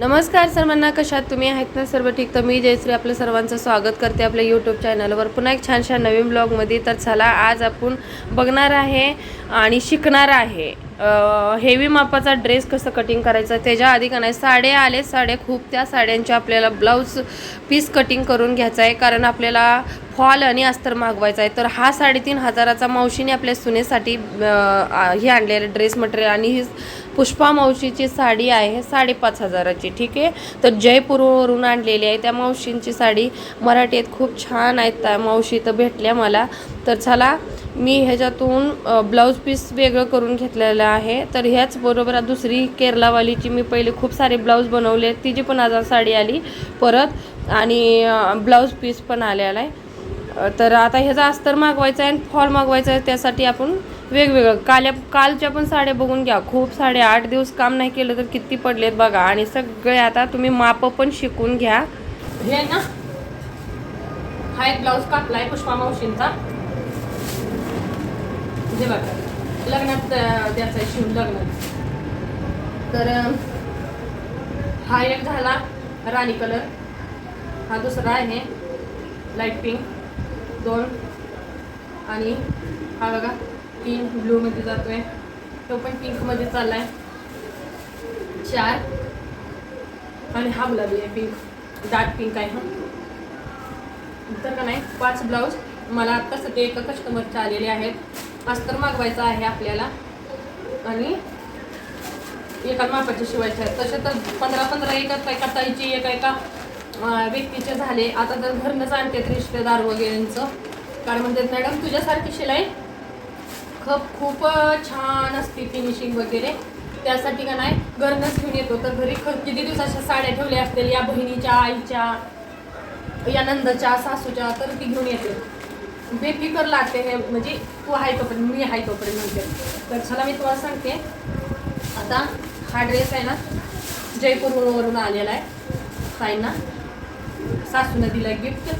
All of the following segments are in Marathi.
नमस्कार सर्वांना कशात तुम्ही आहेत ना? सर्व ठीक. तर मी जयश्री आपलं सर्वांचं स्वागत करते आपल्या यूट्यूब चॅनलवर पुन्हा एक छानशा नवीन ब्लॉगमध्ये तर चला आज आपण बघणार आहे आणि शिकणार आहे. हेवी मापाचा ड्रेस कसं कटिंग करायचं त्याच्या आधी का नाही साड्या आले साड्या खूप त्या साड्यांच्या आपल्याला ब्लाऊज पीस कटिंग करून घ्यायचा आहे कारण आपल्याला फॉल आणि अस्तर मागवायचा आहे. तर हा साडेतीन हजाराचा मावशीने आपल्या सुनेसाठी हे आणलेलं ड्रेस मटेरियल आणि ही पुष्पा मावशीची साडी आहे साडेपाच हजाराची ठीक आहे? तर जयपूरवरून आणलेली आहे त्या मावशींची साडी मराठीत खूप छान आहेत त्या मावशी तर भेटल्या मला. तर चला मी ह्याच्यातून ब्लाऊज पीस वेगळं करून घेतलेलं आहे. तर ह्याच बरोबर दुसरी केरलावालीची मी पहिले खूप सारे ब्लाऊज बनवले तिची पण आज साडी आली परत आणि ब्लाऊज पीस पण आलेला आहे. तर आता ह्याचा अस्तर मागवायचा आहे आणि फॉल मागवायचा आहे त्यासाठी आपण वेगवेगळं काल्या कालच्या पण साड्या बघून घ्या. खूप साड्या आठ दिवस काम नाही केलं तर किती पडलेत बघा. आणि सगळे आता तुम्ही माप पण शिकून घ्या. हे ना हा एक ब्लाऊज कापलाय पुष्पा मावशींचा. हे बघा लग्नात अ, द्यायचा आहे शिवून लग्नात तर हा एक झाला राणी कलर. हा दुसरा आहे लाइट पिंक दोन. आणि हा बघा तीन ब्लूमध्ये जातोय. तो पण पिंकमध्ये चाललाय. चार. आणि हा गुलाबी आहे पिंक. डार्क पिंक आहे हा. तर का नाही पाच ब्लाऊज. मला आत्ता सध्या एका कस्टमरचे आलेले आहेत. अस्तर मागवायचा आहे आपल्याला. आणि एका मापाचे शिवायचे आहेत. तसे तर पंधरा पंधरा एका एका ताईची एका एका व्यक्तीचे झाले. आता तर घरनंच आणतात रिश्तेदार वगैरेंचं. कारण म्हणतात मॅडम तुझ्यासारखी शिलाई खप खूप छान असते फिनिशिंग वगैरे. त्यासाठी का नाही घरनंच घेऊन येतो. तर घरी ख किती दिवसाच्या साड्या ठेवल्या असतील? या बहिणीच्या आईच्या या नंदच्या सासूच्या तर ती घेऊन येते. बेफिकर लागते हे म्हणजे तू आहे तोपर्यंत मी आहे तोपर्यंत म्हणते. तर चला मी तुम्हाला सांगते. आता हा ड्रेस आहे ना जयपूरवरून आलेला आहे. ताईंना सासूनं दिला गिफ्ट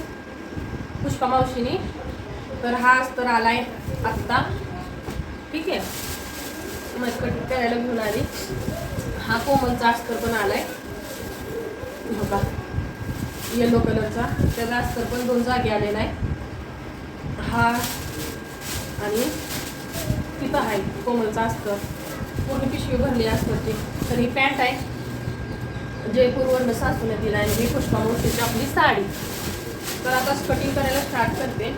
पुष्पा मावशीने. तर हा अस्तर आहे आत्ता. ठीक आहे? मग करायला घेऊन आली. हा कोमलचा अस्तर पण आला हो का येलो कलरचा त्याचा अस्तर पण दोन जागे आलेला आहे. हा आणि तिथं आहे कोमलचं असतं. पूर्ण पिशवी भरली अस्तरची तर ही पॅन्ट आहे. जयपूरवरनं सासूने दिला आणि ही पुष्पा मोठीची आपली साडी. तर आता कटिंग करायला स्टार्ट करते.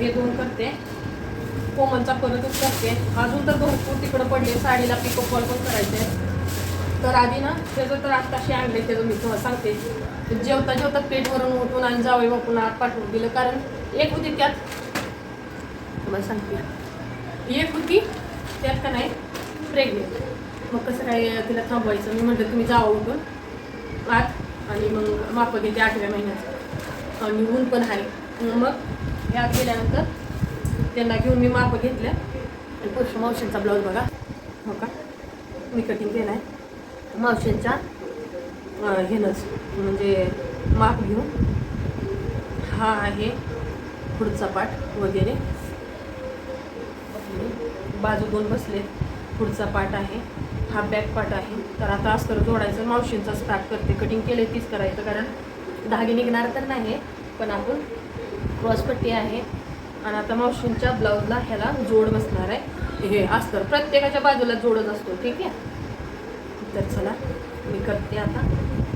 हे दोन करते. कोमलचा परतच करते. अजून तर भरपूर तिकडं पडले. साडीला पिको फॉल पण करायचे तर आधी ना त्याचं तर आत्ताशी आणले त्याचं मी तुम्हाला सांगते. जेवता जेवता पेटवरून उठून आणि जावई बापून आत पाठवून दिलं. कारण एक होती त्यात तुला सांगते. एक होती त्यात का नाही? प्रेग्नेंट मग कसं काय तिला थांबवायचं? मी म्हटलं तुम्ही जावं उठून. आत आणि मग माप घेते आठव्या महिन्याचं. आणि ऊन पण आहे. मग यात गेल्यानंतर त्यांना घेऊन मी माप घेतल्या. आणि पुरुष मावशींचा ब्लाऊज बघा. हो का? मी कटिंग केला आहे मावशींच्या अं, म्हणजे माप घेऊन हा आहे पुढचा पाठ वगैरे. बाजू दोन बसले पुढचा पार्ट आहे. हा बॅक पार्ट आहे. तर आता अस्तर जोडायचं. मावशींचा स्टार्ट करते. कटिंग केले तीच करायचं. कारण धागे निघणार तर नाही पण आपण क्रॉसपट्टी आहे. आणि आता मावशींच्या ब्लाऊजला ह्याला जोड बसणार आहे. हे अस्तर प्रत्येकाच्या बाजूला जोडच असतो. ठीक आहे? तर चला मी करते आता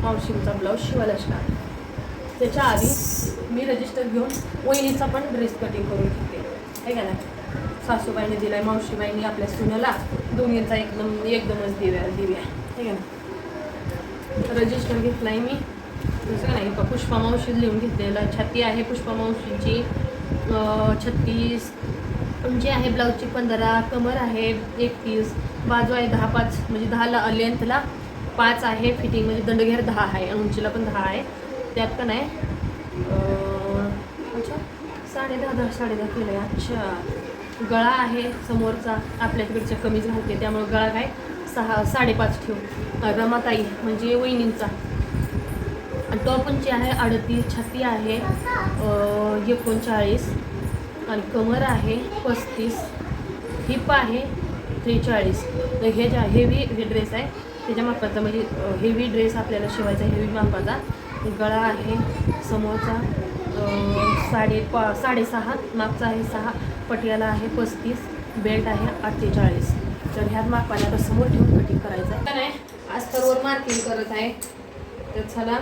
मावशींचा ब्लाऊज शिवायला स्टार्ट त्याच्या आधी मी रजिस्टर घेऊन वहिनीचा पण ड्रेस कटिंग करून घेते. आहे का नाही? सासूबाईने दिला आहे मावशीबाईने आपल्या सुनेला. दोन्हीचा एकदम एकदमच दिव्या दिव्या. आहे ना? रजिस्टर रजिस्टर आहे मी. दुसरं नाही पुष्पा मावशी लिहून घेतलेला. छाती आहे पुष्पा मावशीची. छत्तीस. जी आहे ब्लाऊजची पंधरा. कमर आहे एकतीस. बाजू आहे दहा पाच म्हणजे दहाला लेंथला पाच आहे. फिटिंग म्हणजे दंडघेर दहा आहे. उंचीला पण दहा आहे. त्यात पण आहे. अच्छा. साडे दहा दहा साडे दहा केलं आहे अच्छा. गळा आहे समोरचा आपल्या तिकडच्या कमीच घालते त्यामुळे गळा काय? सहा साडेपाच ठेव. रमाताई म्हणजे वहिनींचा. आणि टॉपची आहे अडतीस छाती आहे एकोणचाळीस. आणि कमर आहे पस्तीस. हिप आहे त्रेचाळीस. तर हे ज्या हेवी हे ड्रेस आहे त्याच्या मापाचा म्हणजे हेवी ड्रेस आपल्याला शिवायचा हेवी मापाचा. गळा आहे समोरचा साडे पा साडेसहा मागचा आहे सहा. पटियाला आहे पस्तीस बेल्ट आहे अठ्ठेचाळीस. तर ह्यात मापाने आता समोर ठेवून कटिंग करायचं आहे. नाही अस्तरवर मार्किंग करत आहे. तर चला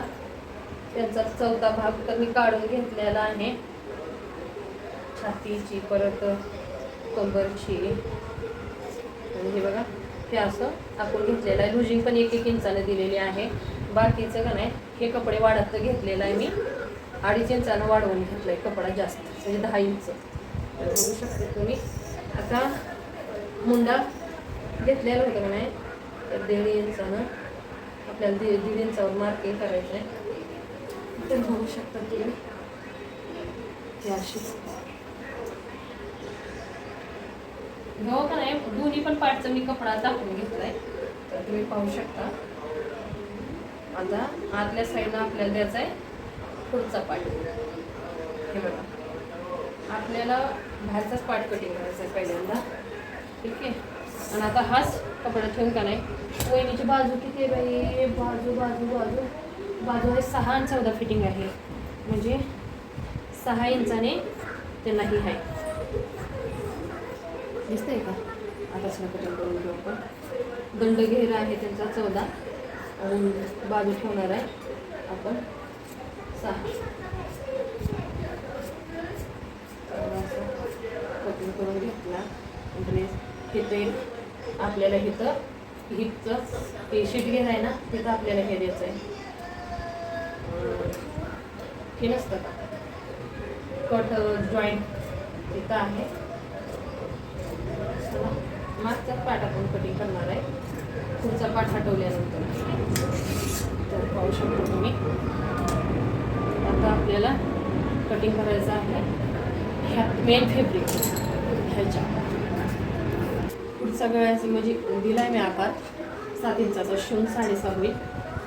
त्यांचा चौथा भाग तर मी काढून घेतलेला आहे. छातीची परत कंबरची आणि हे बघा हे असं आपण घेतलेलं आहे. लुजिंग पण एक एक इंचानं दिलेली आहे. बाकीचं का नाही हे कपडे वाढत घेतलेलं आहे मी. अडीच इंचानं वाढवून घेतलं आहे कपडा जास्त म्हणजे दहा इंच. तर बघू शकते तुम्ही. आता मुंडा घेतलेला होता का नाही तर दीड इंचानं आपल्याला दीड दीड इंचावर हे करायचं आहे तर बघू शकता तुम्ही. हे अशी हो का नाही? दोन्ही पण पार्टचा मी कपडा दाखवून घेतलाय. तर तुम्ही पाहू शकता. आता आतल्या साईडला आपल्याला द्यायचा आहे पुढचा पार्ट हे बघा. आपल्याला बाहेरचाच पार्ट कटिंग करायचा आहे पहिल्यांदा? ठीक आहे? आणि आता हाच कपडा ठेवून का नाही? वहिनीची बाजू किती आहे बाई? बाजू बाजू बाजू. बाजू आहे सहा आणि चौदा फिटिंग आहे. म्हणजे सहा इंचाने त्यांना ही आहे. दिसतंय का? आता कटिंग करून घेऊ आपण. दंड घेरा आहे त्यांचा चौदा. आणि बाजू ठेवणार आहे आपण. सहा. कटिंग करून घेतला. म्हणजे ड्रेस तेल आपल्याला इथं हिटचं हे शीट घेत आहे ना तिथं आपल्याला हे द्यायचं आहे. हे नसतं का? कट जॉईंट uh, तिथं आहे. मागचा पाठ आपण कटिंग करणार आहे. पुढचा पाठ हटवल्यानंतर. तर पाहू शकतो तुम्ही. आता आपल्याला कटिंग करायचं आहे. ह्या मेन फेब्रिक ह्याच्या. पुढचा गळ्याचं म्हणजे दिला आहे मी आकार. सात इंचाचा शिवून साडेसहा होईल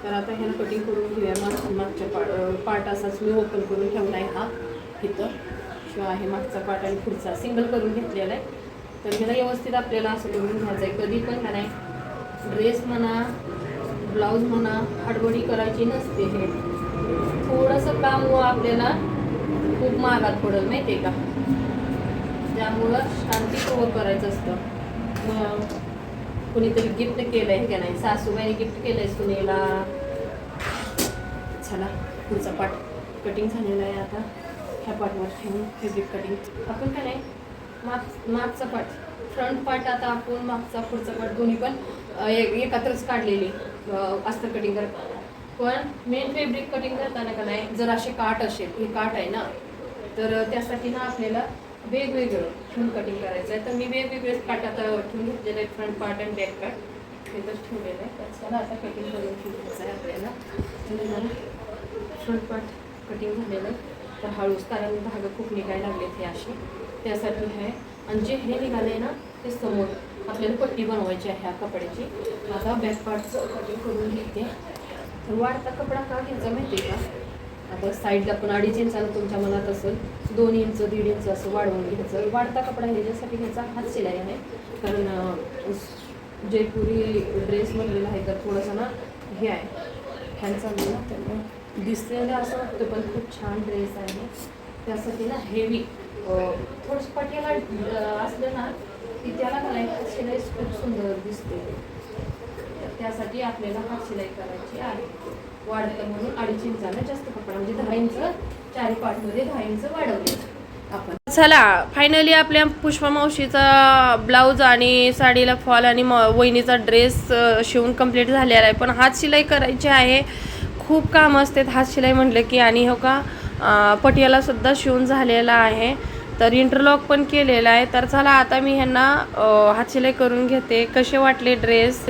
तर आता ह्याला कटिंग करून घेऊया माग. मागच्या पाट पार्ट असाच मी ओपन करून ठेवला आहे हा. इथं. शिवाय आहे मागचा पार्ट आणि पुढचा. सिंगल करून घेतलेला आहे. तर ह्याला व्यवस्थित आपल्याला असं करून घ्यायचं आहे कधी पण का नाही ड्रेस म्हणा ब्लाऊज म्हणा हडबडी करायची नसते हे. थोडंसं काम व आपल्याला खूप महागात पडेल माहिती आहे का? त्यामुळं शांतीपूर्वक करायचं असतं. मग कुणीतरी गिफ्ट केलं आहे का नाही. सासूबाईने गिफ्ट केलं आहे सुनेला. चला पुढचा पाठ कटिंग झालेला आहे आता. ह्या पाठवर ठेवून फेब्रिक कटिंग आपण काय नाही माग मागचा पाठ फ्रंट पार्ट आता आपण मागचा पुढचा पार्ट दोन्ही पण एक- एकत्रच काढलेली अं, अस्तर कटिंग करताना. पण मेन फेब्रिक कटिंग करताना का नाही जर असे काट असेल हे काट आहे ना तर त्यासाठी ना आपल्याला वेगवेगळं ठेवून कटिंग करायचं आहे तर मी वेगवेगळे पार्ट आता ठेवून घेतलेले आहेत. फ्रंट पार्ट आणि बॅक पार्ट हे तर ठेवलेलं आहे. तर चला आता कटिंग करून ठेवायचं आहे आपल्याला. फ्रंट पार्ट कटिंग झालेलं आहे. तर हळूच कारण धागं खूप निघायला लागलेत हे असे. त्यासाठी आहे आणि जे हे निघाले ना ते समोर आपल्याला पट्टी बनवायची आहे ह्या कपड्याची. आता बॅक पार्टचं कटिंग करून घेते. तर वाढता कपडा का घ्यायचा माहिती आहे का? आता साईडला पण अडीच इंचानं तुमच्या मनात असेल दोन इंच दीड इंच असं वाढवून घ्यायचं. वाढता कपडा ह्याच्यासाठी घ्यायचा हात शिलाई आहे. कारण जयपुरी ड्रेस मटेरियल आहे तर थोडंसं ना हे आहे. ह्यांचा ना त्यांना दिसलेलं असं वाटतं पण खूप छान ड्रेस आहे. त्यासाठी ना हेवी थोडंसं पटेला असलं ना की त्याला घालायला शिलाई खूप सुंदर दिसते. त्यासाठी आपल्याला हात शिलाई करायची आहे. वाढतं म्हणून अडीच इंचानं जास्त कपडा. म्हणजे दहा इंच चारी पाठमध्ये दहा इंच वाढवले. आपण चला फायनली आपल्या पुष्पा मावशीचा ब्लाऊज आणि साडीला फॉल आणि म वहिनीचा ड्रेस शिवून कंप्लीट झालेला आहे. पण हात शिलाई करायची आहे. खूप काम असते हात शिलाई म्हटलं की आणि हो का पटियालासुद्धा शिवून झालेला आहे. तर इंटरलॉक पण केलेला आहे. तर चला आता मी ह्यांना हातशिलाई हात शिलाई करून घेते. कसे वाटले ड्रेस